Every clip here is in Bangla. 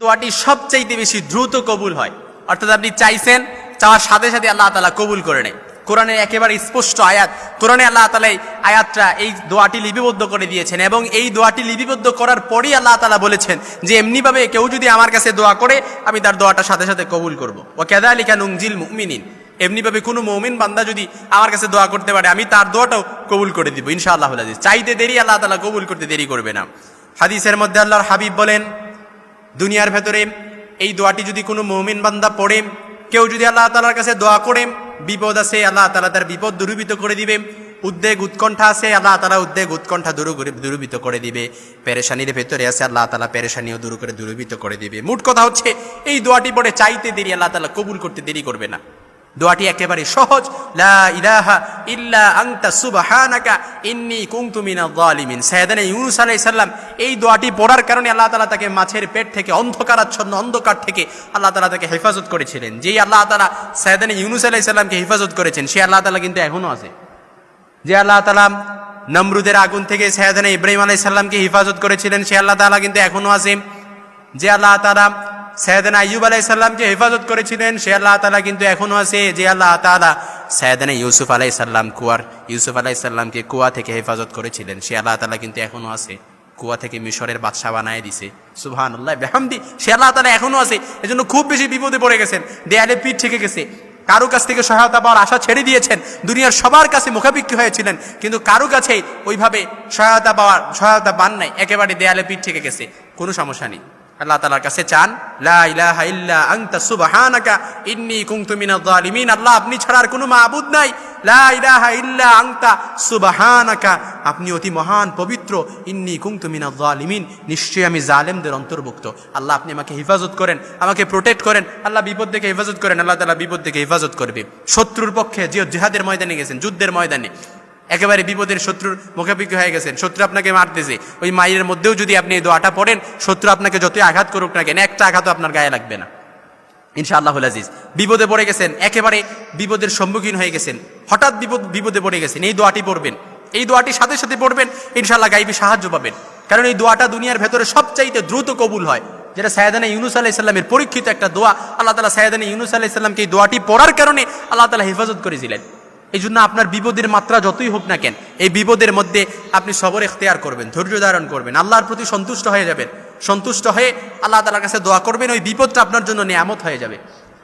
দোয়াটি সবচাইতে বেশি দ্রুত কবুল হয়। অর্থাৎ আপনি চাইছেন, চাওয়ার সাথে সাথে আল্লাহ তালা কবুল করে নেয়। কোরআনের একেবারে স্পষ্ট আয়াত, কোরআনে আল্লাহ তালা আয়াতটা এই দোয়াটি লিপিবদ্ধ করে দিয়েছেন এবং এই দোয়াটি লিপিবদ্ধ করার পরেই আল্লাহ তালা বলেছেন যে, এমনিভাবে কেউ যদি আমার কাছে দোয়া করে, আমি তার দোয়াটা সাথে সাথে কবুল করব। ও কেদা আলিকা নুংজিল মুমিনিন। এমনিভাবে কোনো মৌমিন বান্দা যদি আমার কাছে দোয়া করতে পারে, আমি তার দোয়াটাও কবুল করে দিব ইনশাআল্লাহ আল্লাহ চাইতে দেরি আল্লাহ তালা কবুল করতে দেরি করবে না। হাদিসের মধ্যে আল্লাহর হাবিব বলেন দুনিয়ার ভেতরে, এই দোয়াটি যদি কোনো মৌমিন বান্দা পড়ে, কেউ যদি আল্লাহ তালার কাছে দোয়া করে, বিপদ আছে, আল্লাহ তালা তার বিপদ দূরীভূত করে দিবে। উদ্বেগ, উৎকণ্ঠা আছে, আল্লাহ তালা উদ্বেগ, উৎকণ্ঠা দূর করে, দূরীভূত করে দিবে। পেরেশানির ভেতরে আছে, আল্লাহ তালা পেরেশানিও দূর করে, দূরীভূত করে দিবে। মোট কথা হচ্ছে, এই দোয়াটি পড়ে চাইতে দেরি, আল্লাহ তালা কবুল করতে দেরি করবে না। দোয়াটি একেবারে সহজ। লা ইলাহা ইল্লা আনতা সুবহানাকা ইন্নী কুনতু মিনাল জালিমিন সাইয়েদানা ইউনূস আলাইহিস সালাম এই দোয়াটি পড়ার কারণে আল্লাহ তাআলা তাকে মাছের পেট থেকে, অন্ধকারাচ্ছন্ন অন্ধকার থেকে আল্লাহ তাআলা তাকে হেফাজত করেছিলেন। যেই আল্লাহ তাআলা সাইয়েদানা ইউনূস আলাইহিস সালামকে হেফাজত করেছেন সেই আল্লাহ তাআলা কিন্তু এখনও আছে। যে আল্লাহ তাআলা নমরুদের আগুন থেকে সাইয়েদানা ইব্রাহিম আলাইহিস সালামকে হেফাজত করেছিলেন, সে আল্লাহ তালা কিন্তু এখনও আছে। যে আল্লাহ তাআলা সৈয়দনা আইয়ুব আলাইসাল্লামকে হেফাজত করেছিলেন, সে আল্লাহ তালা কিন্তু এখনও আছে যে আল্লাহ তালা সৈয়দনা ইউসুফ আলাইসাল্লাম কুয়ার, ইউসুফ আলাইসাল্লামকে কুয়া থেকে হেফাজত করেছিলেন। সে আল্লাহ তালা কিন্তু এখনও আছে, কুয়া থেকে মিশরের বাদশাহ বানায় দিছে। সুবহান আল্লাহ বেহামদি, সে আল্লাহ তালা এখনও আছে, এজন্য খুব বেশি বিপদে পড়ে গেছেন, দেয়ালে পিঠ থেকে গেছে। কারও কাছ থেকে সহায়তা পাওয়ার আশা ছেড়ে দিয়েছেন, দুনিয়ার সবার কাছে মুখাপিক্ষি হয়েছিলেন, কিন্তু কারও কাছেই ওইভাবে সহায়তা পাওয়ার, সহায়তা পান নাই, একেবারে দেয়ালে পিঠ থেকে গেছে, কোনো সমস্যা নেই। আল্লাহ তালার কাছে চান আল্লাহ, আপনি ছাড়া আর কোনো মাবুদ নাই। আপনি অতি মহান, পবিত্র, ইন্নি জালিমিন নিশ্চয়ই আমি জালেমদের অন্তর্ভুক্ত। আল্লাহ, আপনি আমাকে হেফাজত করেন, আমাকে প্রোটেক্ট করেন। আল্লাহ, বিপদ থেকে হেফাজত করেন, আল্লাহ তাআলা বিপদ থেকে হেফাজত করবে। শত্রুর পক্ষে, যে জিহাদের ময়দানে গেছেন, যুদ্ধের ময়দানে একেবারে বিপদের শত্রুর মুখাপিক্ষি হয়ে গেছেন, শত্রু আপনাকে মারতেছে। ওই মায়ের মধ্যেও যদি আপনি এই দোয়াটা পড়েন, শত্রু আপনাকে যতই আঘাত করুক না কেন, একটা আঘাতও আপনার গায়ে লাগবে না। ইনশাআল্লাহ আজিজ, বিপদে পড়ে গেছেন, একেবারে বিপদের সম্মুখীন হয়ে গেছেন। হঠাৎ বিপদ, বিপদে পড়ে গেছেন, এই দোয়াটি পড়বেন। এই দোয়াটি সাথে সাথে পড়বেন, ইনশাআল্লাহ গাইবি সাহায্য পাবেন। কারণ এই দোয়াটা দুনিয়ার ভেতরে সবচাইতে দ্রুত কবুল হয়। যেটা সায়দানা ইউনুস আলাইসাল্লামের পরীক্ষিত একটা দোয়া, আল্লাহ তালা সায়দানা ইউনুস আলাইসাল্লামকে এই দোয়াটি পড়ার কারণে আল্লাহ তালা হেফাজত করেছিলেন। এই জন্য আপনার বিপদের মাত্রা যতই হোক না কেন, এই বিপদের মধ্যে আপনি সবর এখতেয়ার করবেন, ধৈর্য ধারণ করবেন, আল্লাহর প্রতি সন্তুষ্ট হয়ে যাবেন। সন্তুষ্ট হয়ে আল্লাহ তালার কাছে দোয়া করবেন, ওই বিপদটা আপনার জন্য নিয়ামত হয়ে যাবে।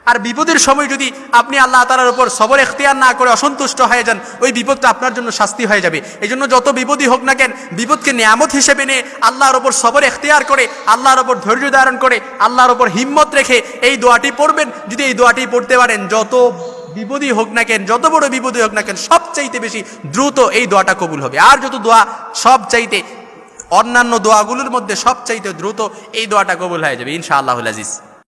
আর বিপদের সময় যদি আপনি আল্লাহ তালার উপর সবর এখতিয়ার না করে অসন্তুষ্ট হয়ে যান, ওই বিপদটা আপনার জন্য শাস্তি হয়ে যাবে। এই জন্য যত বিপদই হোক না কেন, বিপদকে নিয়ামত হিসেবে নিয়ে আল্লাহর ওপর সবর এখতিয়ার করে, আল্লাহর ওপর ধৈর্য ধারণ করে, আল্লাহর ওপর হিম্মত রেখে এই দোয়াটি পড়বেন। যদি এই দোয়াটি পড়তে পারেন, যত বিপদই হোক না কেন, যত বড় বিপদই হোক না কেন, সবচাইতে বেশি দ্রুত এই দোয়াটা কবুল হবে। আর যত দোয়া সব চাইতে অন্যান্য দোয়াগুলোর মধ্যে সবচাইতে দ্রুত এই দোয়াটা কবুল হয়ে যাবে ইনশাআল্লাহ আজিজ।